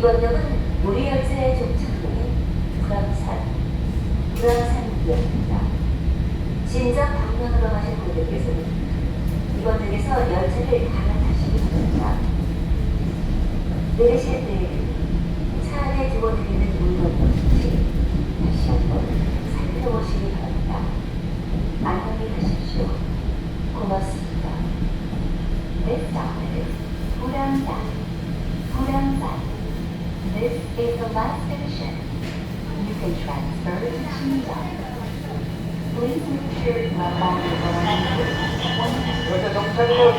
이번 역은 모래열차의 종착지는 불암산, 불암산이었습니다. 진작 방면으로 가신 분들께서는 이번 역에서 열차를 갈아타시기 바랍니다. 내리실 때 차 안에 두고 드리는 물건인지 다시 한번 살펴보시기 바랍니다. 안녕히 가십시오. 고맙습니다. 내 땅을 불암산. This is the last station. You can transfer to Young. Please make sure you have all your belongings.